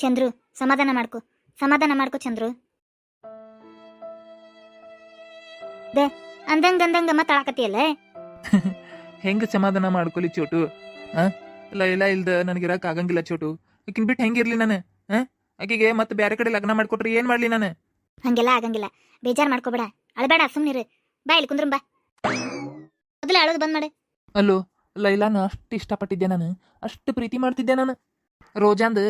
ಚಂದ್ರು ಸಮಾಧಾನ ಮಾಡ್ಕೊ ಸಮಾಧಾನ ಮಾಡ್ಕೊ ಚಂದ್ರು. ದ ಅಂದಂಗ ಅಂದಂಗ ಮಾತಾಡಕತ್ತಿಯಲ್ಲ ಹೆಂಗೆ ಸಮಾಧಾನ ಮಾಡ್ಕೊಲಿ ಚೋಟು ಆ? ಲೈಲಾ ಇಲ್ದ ನನಗಿರಕ್ ಆಗಂಗಿಲ್ಲ ಚೋಟು. ಆಕಿನ್ ಬಿಟ್ಟು ಹೆಂಗಿರ್ಲಿ ನಾನು ಆ? ಆಕಿಗೆ ಮತ್ತೆ ಬೇರೆ ಕಡೆ ಲಗ್ನ ಮಾಡ್ಕೊಟ್ರಿ ಏನ್ ಮಾಡ್ಲಿ ನಾನು? ಹಂಗೆಲ್ಲ ಆಗಂಗಿಲ್ಲ ಬೇಜಾರ್ ಮಾಡ್ಕೋಬೇಡ ಅಳಬೇಡ ಸುಮ್ನಿರು ಬಾ ಇಲ್ಲಿ ಕುಂದ್ರಂ ಬಾ. ಮೊದಲ ಅಳೋದು ಬಂದ್ ಮಾಡು. ಅಲ್ಲೋ ಲೈಲಾನ ಅಷ್ಟು ಇಷ್ಟಪಟ್ಟಿದ್ದೆ ನಾನು ಅಷ್ಟು ಪ್ರೀತಿ ಮಾಡ್ತಿದ್ದೆ ನಾನು. ರೋಜಾಂದ್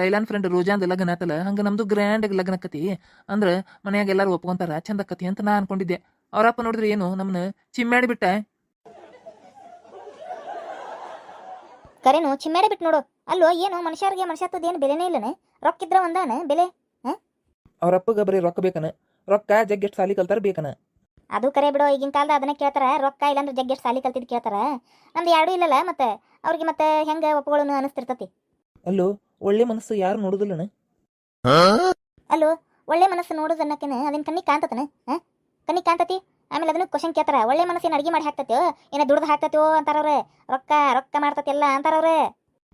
ಲೈಲಾನ್ ಫ್ರೆಂಡ್ ರೋಜಾಂದ್ ಲಗ್ನ ಆತಲ್ಲ ಹಂಗೆ ನಮ್ದು ಗ್ರ್ಯಾಂಡ್ ಲಗ್ನ ಆಕತಿ. ಅಂದ್ರೆ ಮನೆಯಾಗ ಎಲ್ಲರೂ ಒಪ್ಕೊಂತಾರ ಚಂದ ಕತಿ ಅಂತ ನಾ ಅನ್ಕೊಂಡಿದ್ದೆ. ಅವರಪ್ಪ ನೋಡಿದ್ರೆ ಏನು ನಮ್ಮನ್ನ ಬಿಟ್ಟ. ಕರೆನು ಚಿಮ್ಮಾಡಿ ಬಿಟ್ಟು ನೋಡು. ಅಲ್ಲೋ ಏನು ಮನುಷ್ಯರಿಗೆ ಮನುಷ್ಯತ್ವದ ಏನು ಬೆಲೆನೇ ಇಲ್ಲನೆ? ರೊಕ್ಕಿದ್ರ ಒಂದಾನ ಬೆಲೆ? ಅವರಪ್ಪಗೆ ಬರೀ ರೊಕ್ಕ ಬೇಕನ? ರೊಕ್ಕ ಜಗ್ಗೆಷ್ಟು ಸಾಲಿ ಕಲ್ತಾರ ಬೇಕನ? ಅದು ಕರೆ ಬಿಡೋ ಈಗಿನ ಕಾಲದ ಅದನ್ನ ಕೇಳ್ತಾರ ರೊಕ್ಕ ಇಲ್ಲಾಂದ್ರೆ ಜಗ್ಗೆಷ್ಟು ಸಾಲಿ ಕಲ್ತಿದ್ ಕೇಳ್ತಾರ. ನಮ್ದು ಎರಡೂ ಇಲ್ಲಲ್ಲ ಮತ್ತೆ ಅವ್ರಿಗೆ ಮತ್ತೆ ಹೆಂಗ ಒಪ್ಪುಗಳನ್ನು ಅನಿಸ್ತಿರ್ತತಿ. ಅಲ್ಲೋ ಒಳ್ಳೆ ಮನಸ್ಸು ಯಾರು ನೋಡುದಿಲ್ಲನ? ಅಲ್ಲೋ ಒಳ್ಳೆ ಮನಸ್ಸು ನೋಡೋದನ್ನಕ್ಕೇನ ಅದನ್ನ ಕಣ್ಣಿ ಕಾಣ್ತತನ? ಹಾ? ಕಣ್ಣಿಗೆ ಕಾಣ್ತತಿ? ಆಮೇಲೆ ಅದನ್ನ ಕ್ವಶನ್ ಕೇಳ್ತಾರ ಒಳ್ಳೆ ಮನಸ್ಸು ಏನು ಅಡಿಗೆ ಮಾಡಿ ಹಾಕ್ತತ್ಯೋ? ಏನ ದುಡ್ದು ಹಾಕ್ತತ್ಯೋ? ಅಂತಾರವ್ರೆ. ರೊಕ್ಕ ರೊಕ್ಕ ಮಾಡ್ತತಿ ಎಲ್ಲ ಅಂತಾರವ್ರೆ.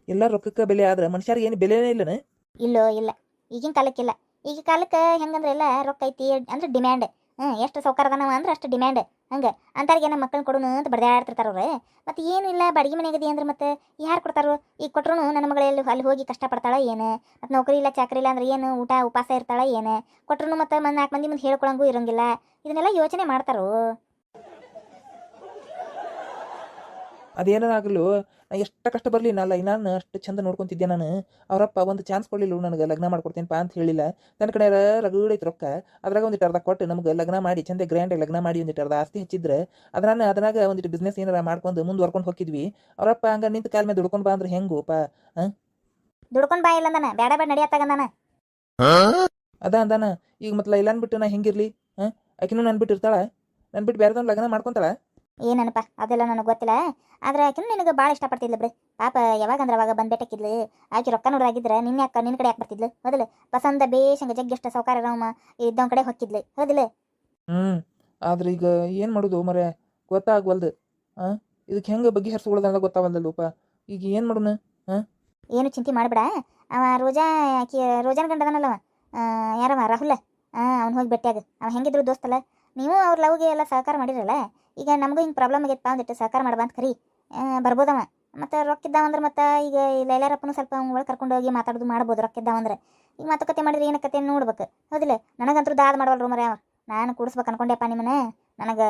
ಎಲ್ಲ ರೊಕ್ಕಕ್ಕ ಬೆಲೆ ಆದ್ರೆ ಮನುಷ್ಯರಿಗೆ ಏನು ಬೆಲೆನೇ ಇಲ್ಲನ? ಇಲ್ಲೋ ಇಲ್ಲ. ಈಗಿನ ಕಾಲಕ್ಕಿಲ್ಲ. ಈಗ ಕಾಲಕ್ಕೆ ಹೆಂಗಂದ್ರೆ ಎಲ್ಲ ರೊಕ್ಕ ಐತಿ ಅಂದ್ರೆ ಡಿಮ್ಯಾಂಡ್ ಹ್ಮ್, ಎಷ್ಟು ಸೌಕರ್ಯದನವ ಅಂದ್ರೆ ಅಷ್ಟು ಡಿಮ್ಯಾಂಡ್ ಹಂಗೆ ಅಂಥವ್ರಿಗೆ ನಮ್ಮ ಮಕ್ಕಳನ್ನ ಕೊಡೋನು ಅಂತ ಬಡ್ದಾಡ್ತಿರ್ತಾರ ಅವ್ರೆ. ಮತ್ತು ಏನು ಇಲ್ಲ ಮನೆಗೆ ಮನೆಗದಿ ಅಂದ್ರೆ ಮತ್ತೆ ಯಾರು ಕೊಡ್ತಾರೋ? ಈಗ ಕೊಟ್ರು ನನ್ನ ಮಗಳೆಲ್ಲ ಅಲ್ಲಿ ಹೋಗಿ ಕಷ್ಟಪಡ್ತಾಳೆ ಏನು? ಮತ್ತು ನೌಕರಿ ಇಲ್ಲ, ಚಾಕರಿ ಇಲ್ಲ ಅಂದ್ರೆ ಏನು? ಊಟ ಉಪವಾಸ ಇರ್ತಾಳೆ ಏನು? ಕೊಟ್ರು ಮತ್ತೆ ಒಂದು ನಾಲ್ಕು ಮಂದಿ ಮುಂದೆ ಹೇಳ್ಕೊಳಂಗೂ ಇರೋಂಗಿಲ್ಲ. ಇದನ್ನೆಲ್ಲ ಯೋಚನೆ ಮಾಡ್ತಾರೋ? ಅದೇನಾಗಲು ಎಷ್ಟು ಕಷ್ಟ ಬರಲಿ ನಾ ಲೈನಾನ ಅಷ್ಟು ಚಂದ ನೋಡ್ಕೊತಿದ್ದೆ ನಾನು. ಅವರಪ್ಪ ಒಂದು ಚಾನ್ಸ್ ಕೊಡಲಿಲ್ಲ ನನಗೆ ಲಗ್ನ ಮಾಡ್ಕೊಡ್ತೇನಪ್ಪ ಅಂತ ಹೇಳಿಲ್ಲ. ನನ್ನ ಕಡೆ ರಗಡೈತೆ ರೊಕ್ಕ. ಅದ್ರಾಗ ಒಂದಿಟ್ಟು ಅರ್ಧ ಕೊಟ್ಟು ನಮ್ಗೆ ಲಗ್ನ ಮಾಡಿ ಚಂದ ಗ್ರ್ಯಾಂಡ್ ಲಗ್ನ ಮಾಡಿ ಒಂದಿಟ್ಟು ಅರ್ಧ ಆಸ್ತಿ ಹಚ್ಚಿದ್ರೆ. ಅದ್ರಾನ ಅದ್ರಾಗ ಒಂದಿಟ್ಟು ಬಿಸ್ನೆಸ್ ಏನಾರ ಮಾಡ್ಕೊಂಡು ಮುಂದುವರ್ಕೊಂಡು ಹೋಗಿದ್ವಿ. ಅವರಪ್ಪ ಹಂಗ ನಿಂತ ಕಾಲ ಮೇಲೆ ದುಡ್ಕೊಂಡು ಬಾ ಅಂದ್ರೆ ಹೆಂಗೋಪ ದುಡ್ಕೊಂಡು ಬಾ ಇಲ್ಲ ನಾನು ಬೇಡ ಬೇಡ ನಡಿಯತ್ತಾಗಂದಾನ ಅದ ಅಂದಾನ ಈಗ ಮತ್ತೆ ಇಲ್ಲ ಅನ್ಬಿಟ್ಟು ನಾ ಹೆಂಗಿರ್ಲಿ ಹಾಂ? ಆಕಿನೂ ನಾನು ಬಿಟ್ಟು ಇರ್ತಾಳ. ನಾನು ಬಿಟ್ಟು ಬೇರೆದವ್ನ ಲಗ್ನ ಮಾಡ್ಕೊಂತಾಳ. ಏನನಪ್ಪ ಅದೆಲ್ಲ ನನಗೆ ಗೊತ್ತಿಲ್ಲ. ಆದ್ರೆ ಆಕಿನ ನಿನಗೆ ಭಾಳ ಇಷ್ಟಪಡ್ತಿದ್ಲು ಬ್ರಿ ಪಾಪ ಯಾವಾಗ ಅಂದ್ರೆ ಅವಾಗ ಬಂದ್ಬೇಟಕ್ಕಿದ್ಲು ಆಕೆ ರೊಕ್ಕ ನೋಡಾಗಿದ್ರೆ ನಿನ್ನ ಅಕ್ಕ ನಿನ್ನ ಕಡೆ ಯಾಕೆ ಬರ್ತಿದ್ಲು? ಬಸಂದ ಪಸಂದ ಬೇಷಂಗ ಜಗ್ಗೆಷ್ಟ ಸೌಕಾರ ರಾಮ ಇದ್ದವ್ ಕಡೆ ಹೊಕ್ಕಿದ್ಲು. ಹೌದಿಲ್ಲ? ಹ್ಞೂ ಆದ್ರೆ ಈಗ ಏನು ಮಾಡೋದು ಮರೆ? ಗೊತ್ತಾಗ್ವಲ್ದು. ಹಾಂ ಇದಕ್ಕೆ ಹೆಂಗೆ ಬಗೆಹರಿಸ್ಕೊಳ್ಳೋದಂತ ಗೊತ್ತಾವಲ್ದಲ್ಲಪ್ಪ ಈಗ ಏನು ಮಾಡೋಣ? ಏನು ಚಿಂತೆ ಮಾಡಬೇಡ. ಅವ ರೋಜಾ ಆಕಿ ರೋಜಾನ್ ಗಂಡದನಲ್ಲವ ಯಾರವ? ರಾಹುಲ್? ಅವ್ನು ಹೋಗಿ ಭೇಟಿಯಾಗ. ಅವ ಹೆಂಗಿದ್ರು ದೋಸ್ತಲ್ಲ. ನೀವು ಅವ್ರ ಲವ್ಗೆ ಎಲ್ಲ ಸಹಕಾರ ಮಾಡಿರಲ್ಲ ಈಗ ನಮಗೂ ಹಿಂಗೆ ಪ್ರಾಬ್ಲಮ್ ಆಗೈತಪ್ಪ ಒಂದಿಟ್ಟು ಸಹಕಾರ ಮಾಡ್ಬಾ ಅಂತ ಕರಿ. ಮತ್ತೆ ಬರ್ಬೋದವ. ಮತ್ತು ರೊಕ್ಕಿದ್ದಾವಂದ್ರೆ ಮತ್ತೆ ಈಗ ಲೈಲಾರಪ್ಪನು ಸ್ವಲ್ಪ ಒಳಗೆ ಕರ್ಕೊಂಡು ಹೋಗಿ ಮಾತಾಡೋದು ಮಾಡ್ಬೋದು ರೊಕ್ಕಿದ್ದಾವಂದ್ರೆ ಈಗ ಮಾತುಕತೆ ಮಾಡಿದ್ರೆ ಏನಕ್ಕತೆ ನೋಡ್ಬೇಕು. ಹೌದಿಲ್ಲ? ನನಗಂತೂ ದಾದ ಮಾಡವಲ್ರು ಮರ ನಾನು ಕೂಡಿಸ್ಬೇಕು ಅನ್ಕೊಂಡೆಪ್ಪ ನಿಮ್ಮನೆ ನನಗೆ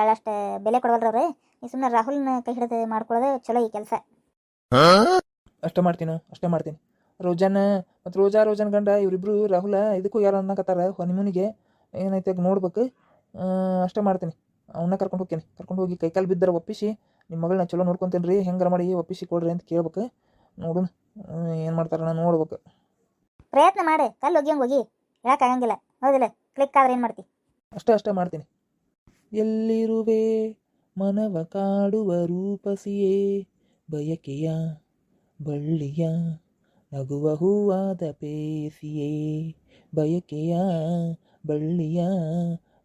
ಎಳ್ಳಷ್ಟು ಬೆಲೆ ಕೊಡವಲ್ರು ಅವ್ರು. ಈ ಸುಮ್ಮನೆ ರಾಹುಲ್ನ ಕೈ ಹಿಡಿದು ಮಾಡ್ಕೊಳ್ಳೋದು ಚಲೋ ಈ ಕೆಲಸ. ಅಷ್ಟೇ ಮಾಡ್ತೀನಿ ಅಷ್ಟೇ ಮಾಡ್ತೀನಿ. ರೋಜಾನ ಮತ್ತು ರೋಜಾ ರೋಜನ್ ಗಂಡ ಇವರಿಬ್ರು ರಾಹುಲ ಇದಕ್ಕೂ ಯಾರು ಅನ್ನಕತ್ತಾರ? ಹೊನಿಮುನಿಗೆ. ಏನೈತೆ ನೋಡ್ಬೇಕು. ಅಷ್ಟೇ ಮಾಡ್ತೀನಿ. ಅವನ್ನ ಕರ್ಕೊಂಡು ಹೋಗ್ತೀನಿ. ಕರ್ಕೊಂಡು ಹೋಗಿ ಕೈಕಾಲು ಬಿದ್ದರೆ ಒಪ್ಪಿಸಿ ನಿಮ್ಮ ಮಗಳನ್ನ ಚಲೋ ನೋಡ್ಕೊಂತೀನಿ ರೀ ಹೆಂಗಾರ ಮಾಡಿ ಒಪ್ಪಿಸಿ ಕೊಡ್ರಿ ಅಂತ ಕೇಳ್ಬೇಕು. ನೋಡೋಣ ಏನು ಮಾಡ್ತಾರೆ ನಾನು ನೋಡ್ಬೇಕು. ಪ್ರಯತ್ನ ಮಾಡಿ ಕಲ್ಲು ಹೋಗಿ ಹೋಗಿ ಹೇಳಕ್ಕಾಗಂಗಿಲ್ಲ ಹೌದಿಲ್ಲ ಕ್ಲಿಕ್ ಆದ್ರೆ ಏನು ಮಾಡ್ತಿ? ಅಷ್ಟೇ ಅಷ್ಟೇ ಮಾಡ್ತೀನಿ. ಎಲ್ಲಿರುವೆ ಮನವ ಕಾಡುವ ರೂಪಸಿಯೇ ಬಯಕೆಯ ಬಳ್ಳಿಯ ನಗುವ ಹೂವಾದ ಪೇಸಿಯೇ ಬಯಕೆಯ ಬಳ್ಳಿಯ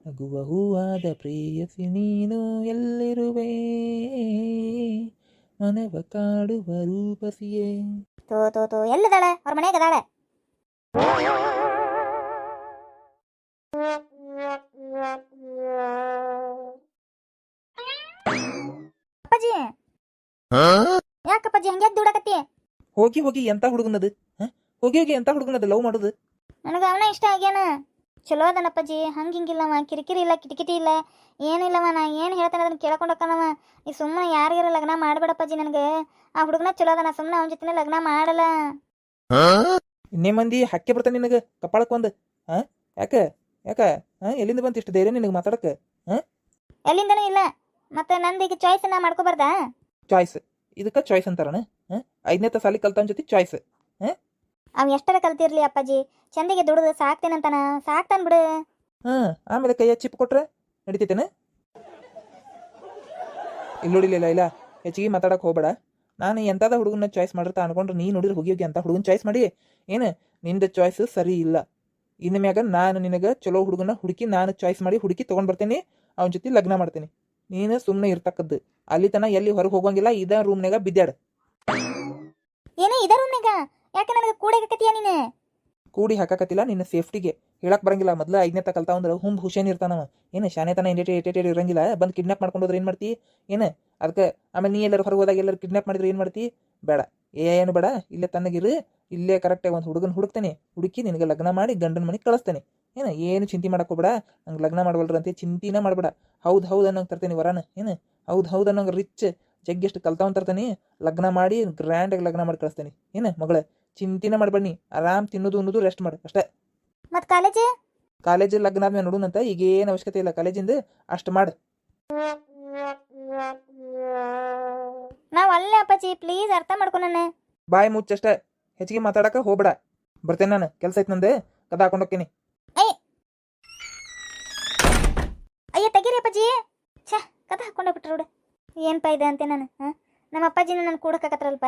ನಗುವ ಹೂವಾದ ಪ್ರೇಯಸಿ ನೀನು ಎಲ್ಲಿರುವೆ ಮನವ ಕಾಡುವ ರೂಪಸಿಯೇ ತೋ ತೋ ತೋ ಎಲ್ಲಿದಾಳೆ ಅವ್ರ ಮನೆಗೆ ಅದಾಳೆ ಅಪ್ಪಾಜಿ ಯಾಕಪ್ಪಾಜಿ ಹಂಗ್ಯಾಕ್ ದುಡಕತ್ತಿ ಹೋಗಿ ಹೋಗಿ ಎಂತ ಹುಡುಗನದು ಹ? ಹೋಗಿ ಹೋಗಿ ಎಂತ ಹುಡುಗನದು ಲವ್ ಮಾಡೋದು ನನಗೆ ಅವನ ಇಷ್ಟ ಆಗ್ಯಾನ ಚಲೋ ಅದನಪ್ಪಾಜಿ ಹಂಗೆ ಹಿಂಗಿಲ್ಲವ ಕಿರಿಕಿರಿ ಇಲ್ಲ ಕಿಟಕಿಟಿ ಇಲ್ಲ ಏನಿಲ್ಲವ ನಾ ಏನು ಹೇಳ್ತಾನೆ ಅದನ್ನ ಕೇಳ್ಕೊಂಡಕ್ಕನವ ನೀ ಸುಮ್ಮನೆ ಯಾರಿಗಾರ ಲಗ್ನ ಮಾಡ್ಬೇಡಪ್ಪಾಜಿ ನನಗೆ. ಆ ಹುಡುಗನ ಚಲೋ ಅದನ ಸುಮ್ಮನೆ ಅವನ ಜೊತೆ ಲಗ್ನ ಮಾಡಲ್ಲ. ಇನ್ನೇ ಮಂದಿ ಹಕ್ಕೆ ಬರ್ತಾನೆ ನಿನಗೆ ಕಪಾಳಕ್ಕೆ ಒಂದು. ಹಾ? ಯಾಕ? ಯಾಕ? ಹಾ? ಎಲ್ಲಿಂದ ಬಂತು ಇಷ್ಟು ಧೈರ್ಯ ನಿನಗೆ ಮಾತಾಡಕ್ಕೆ ಎಲ್ಲಿಂದನೂ ಇಲ್ಲ. ಮತ್ತೆ ನಂದು ಈಗ ಚಾಯ್ಸ್ ನಾ ಮಾಡ್ಕೋಬಾರ್ದಾ? ಚಾಯ್ಸ್ ಇದಕ್ಕೆ ಚಾಯ್ಸ್ ಅಂತಾರಣ. ಹಾ? ಐದನೇ ಸಾಲಿ ಕಲ್ತವನ ಜೊತೆ ಚಾಯ್ಸ್ ಅವ್ ಎಷ್ಟರ ಕಲ್ತಿರ್ಲಿ ಅಪ್ಪಾಜಿ? ಚಂದಿಗೆ ದುಡಿದು ಸಾಕ್ತೇನಂತಾನ? ಸಾಕ್ತಾನ ಬಿಡು. ಹಾ ಆಮೇಲೆ ಕೈಯ ಚಿಪ್ ಕೊಟ್ರೆ ನಡಿತೈತೇನ? ಇಲ್ಲಿ ನೋಡಿಲ್ಲ ಇಲ್ಲ ಹೆಚ್ಚಿಗೆ ಮಾತಾಡಕ್ಕೆ ಹೋಗ್ಬೇಡ. ನಾನು ಎಂಥದ ಹುಡುಗನ ಚಾಯ್ಸ್ ಮಾಡಿರ್ತ ಅನ್ಕೊಂಡ್ರೆ ನೀ ನೋಡಿದ್ರೆ ಹೋಗಿ ಹೋಗಿ ಅಂತ ಹುಡುಗನ ಚಾಯ್ಸ್ ಮಾಡಿ? ಏನು ನಿಂದ ಚಾಯ್ಸ್ ಸರಿ ಇಲ್ಲ. ಇನ್ನು ಮ್ಯಾಗ ನಾನು ನಿನಗೆ ಚಲೋ ಹುಡುಗನ ಹುಡುಕಿ ನಾನು ಚಾಯ್ಸ್ ಮಾಡಿ ಹುಡುಕಿ ತಗೊಂಡ್ ಬರ್ತೇನೆ. ಅವನ ಜೊತೆ ಲಗ್ನ ಮಾಡ್ತೀನಿ. ನೀನು ಸುಮ್ಮನೆ ಇರ್ತಕ್ಕದ್ದು. ಅಲ್ಲಿ ತನ ಎಲ್ಲಿ ಹೊರಗೆ ಹೋಗಂಗಿಲ್ಲ ಇದ ರೂಮ್ನಾಗ ಬಿದ್ದಾಡ. ಏನೇ ಇದ ರೂಮ್ನಾಗ ಯಾಕೆ ನನಗೆ ಕೂಡಾಕತ್ತೀಯ ನೀನು? ಕೂಡಿ ಹಾಕಾಕತ್ತಿಲ್ಲ ನಿನ್ನ ಸೇಫ್ಟಿಗೆ ಹೇಳಕ್ ಬರಂಗಿಲ್ಲ. ಮೊದ್ಲ ಐದನೇ ತಕ ಕಲ್ತಾವ ಅಂದ್ರೆ ಹುಂಬ್ ಹುಷೇನ್ ಇರ್ತಾನವ. ಏನು ಶಾನೆತನ ಏಟೇಟೆ ಇರಂಗಿಲ್ಲ? ಬಂದು ಕಿಡ್ನಾಪ್ ಮಾಡ್ಕೊಂಡು ಹೋದ್ರೆ ಏನು ಮಾಡ್ತಿ? ಏನು? ಅದಕ್ಕೆ ಆಮೇಲೆ ನೀ ಎಲ್ಲರೂ ಹೊರಗೆ ಹೋದಾಗ ಎಲ್ಲರೂ ಕಿಡ್ನಾಪ್ ಮಾಡಿದ್ರೆ ಏನು ಮಾಡ್ತಿ? ಬೇಡ. ಏನು ಬೇಡ. ಇಲ್ಲೇ ತನ್ನಗಿರು ಇಲ್ಲೇ ಕರೆಕ್ಟಾಗಿ ಒಂದು ಹುಡುಗನ ಹುಡುಕ್ತೇನೆ. ಹುಡುಕಿ ನಿನಗೆ ಲಗ್ನ ಮಾಡಿ ಗಂಡನ ಮನೆಗೆ ಕಳಿಸ್ತೇನೆ. ಏನು? ಏನು ಚಿಂತೆ ಮಾಡಕ್ ಹೋಗ್ಬೇಡ. ನಂಗೆ ಲಗ್ನ ಮಾಡವಲ್ರ ಅಂತ ಚಿಂತಿನ ಮಾಡಬೇಡ. ಹೌದು ಹೌದು ಅನ್ನೋಂಗೆ ತರ್ತೇನೆ ವರಾನ. ಏನು? ಹೌದು ಹೌದು ಅನ್ನೋಂಗೆ ರಿಚ್ ಜಗ್ಗೆಷ್ಟು ಕಲ್ತಾವಂತ ತರ್ತಾನೆ. ಲಗ್ನ ಮಾಡಿ ಗ್ರ್ಯಾಂಡಾಗಿ ಲಗ್ನ ಮಾಡಿ ಕಳಿಸ್ತೇನೆ. ಏನು ಮಗಳೇ? ಚಿಂತಿನ ಮಾಡಬೇಡಿ ಆರಾಮ್ ತಿನ್ನೋದು ಅನ್ನೋದು ರೆಸ್ಟ್ ಮಾಡಿ. ಅಷ್ಟೇ. ಮತ್ತೆ ಕಾಲೇಜ್? ಕಾಲೇಜ್ ಲಗ್ನ ಆದ್ಮೇಲೆ ನೋಡೋಣಂತ. ಈಗ ಏನು ಅವಶ್ಯಕತೆ ಇಲ್ಲ ಕಾಲೇಜಿಂದ. ಅಷ್ಟು ಮಾಡು. ನಾವು ಅಲ್ಲೇ ಅಪ್ಪಾಜಿ ಪ್ಲೀಸ್ ಅರ್ಥ ಮಾಡ್ಕೊ ನನ್ನ ಬಾಯಿ ಮುಚ್ಚಷ್ಟೇ ಹೆಚ್ಚಿಗೆ ಮಾತಾಡಕ ಹೋಗ್ಬೇಡ. ಬರ್ತೇನೆ ನಾನು. ಕೆಲಸ ಐತೆ ನಂದೆ. ಕದ ಹಾಕೊಂಡು ಹೋಗ್ತೀನಿ. ಅಯ್ಯ ತೆಗೀರಿ ಅಪ್ಪಾಜಿ. ಛ ಕದ ಹಾಕೊಂಡು ಬಿಟ್ರು ನೋಡು. ಏನಪ್ಪ ಇದೆ ಅಂತೆ ನಾನು ಹಾಂ? ನಮ್ಮ ಅಪ್ಪಾಜಿನ ನಾನು ಕೂಡಕ್ಕಾಕತ್ರಲ್ಪ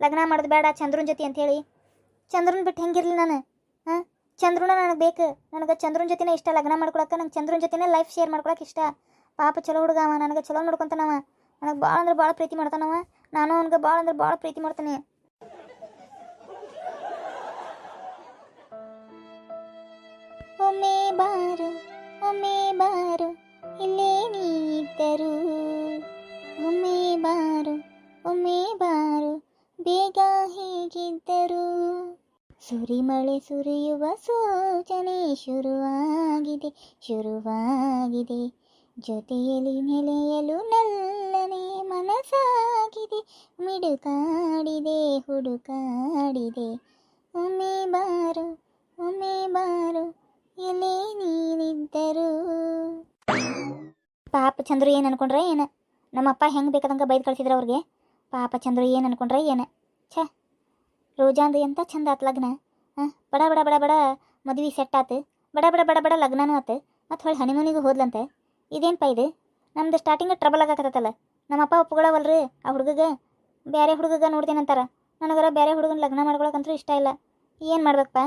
ಲಗ್ನ ಮಾಡೋದು ಬೇಡ ಚಂದ್ರನ ಜೊತೆ ಅಂತೇಳಿ ಚಂದ್ರನ ಬಿಟ್ಟು ಹೆಂಗಿರಲಿ ನಾನು? ಹಾಂ? ಚಂದ್ರನ ನನಗೆ ಬೇಕು. ನನಗೆ ಚಂದ್ರನ ಜೊತೆನೇ ಇಷ್ಟ ಲಗ್ನ ಮಾಡ್ಕೊಳಕ್ಕೆ ನಂಗೆ ಚಂದ್ರನ ಜೊತೆನೇ ಲೈಫ್ ಶೇರ್ ಮಾಡ್ಕೊಳಕ್ಕೆ ಇಷ್ಟ. ಪಾಪ ಚಲೋ ಹುಡುಗ ಅವ, ನನಗೆ ಚಲೋ ನೋಡ್ಕೊತಾನವ ನನಗೆ ಭಾಳ ಅಂದ್ರೆ ಭಾಳ ಪ್ರೀತಿ ಮಾಡ್ತಾನವ ನಾನು ಅವ್ನಿಗೆ ಭಾಳ ಅಂದ್ರೆ ಭಾಳ ಪ್ರೀತಿ ಮಾಡ್ತಾನೆ. ಒಮ್ಮೆ ಬಾರು ಒಮ್ಮೆ ಬಾರು, ಇಲ್ಲೇ ನೀದ್ದರು ಹೇಗಿದ್ದರು ಸುರಿಮಳೆ ಸುರಿಯುವ ಸೂಚನೆ ಶುರುವಾಗಿದೆ ಶುರುವಾಗಿದೆ. ಜೊತೆಯಲ್ಲಿ ನೆಲೆಯಲು ನಲ್ಲನೆ ಮನಸ್ಸಾಗಿದೆ. ಮಿಡುಕಾಡಿದೆ, ಹುಡುಕಾಡಿದೆ. ಒಮ್ಮೆ ಬಾರು ಒಮ್ಮೆ ಬಾರು, ಎಲೆ ನೀನಿದ್ದರು ಪಾಪ ಚಂದ್ರು ಏನು ಅನ್ಕೊಂಡ್ರೆ ಏನು? ನಮ್ಮಪ್ಪ ಹೆಂಗೆ ಬೇಕಾದಂಗೆ ಬೈದು ಕಳಿಸಿದ್ರು ಅವ್ರಿಗೆ. ಪಾಪ ಚಂದ್ರು ಏನು ಅನ್ಕೊಂಡ್ರೆ ಏನು? ಛೇ. ರೋಜಾಂದು ಎಂಥ ಚಂದ ಆತು ಲಗ್ನ? ಹಾಂ ಬಡ ಬಡ ಬಡ ಬಡ ಮದುವೆ ಸೆಟ್ ಆತು. ಬಡ ಬಡ ಬಡ ಬಡ ಲಗ್ನನೂ ಆತು. ಮತ್ತು ಹೊಳ್ಳಿ ಹನಿಮೂನಿಗೂ ಹೋದ್ಲಂತೆ. ಇದೇನಪ್ಪ ಇದು? ನಮ್ದು ಸ್ಟಾರ್ಟಿಂಗ್ ಟ್ರಬಲ್ ಆಗಕತ್ತಲ್ಲ ನಮ್ಮಪ್ಪ ಒಪ್ಕೊಳವಲ್ರಿ ಆ ಹುಡುಗಗೆ? ಬೇರೆ ಹುಡುಗಗೆ ನೋಡ್ತೇನಂತಾರ. ನನಗರ ಬೇರೆ ಹುಡುಗನ ಲಗ್ನ ಮಾಡ್ಕೊಳಕಂತೂ ಇಷ್ಟ ಇಲ್ಲ. ಏನು ಮಾಡ್ಬೇಕಪ್ಪ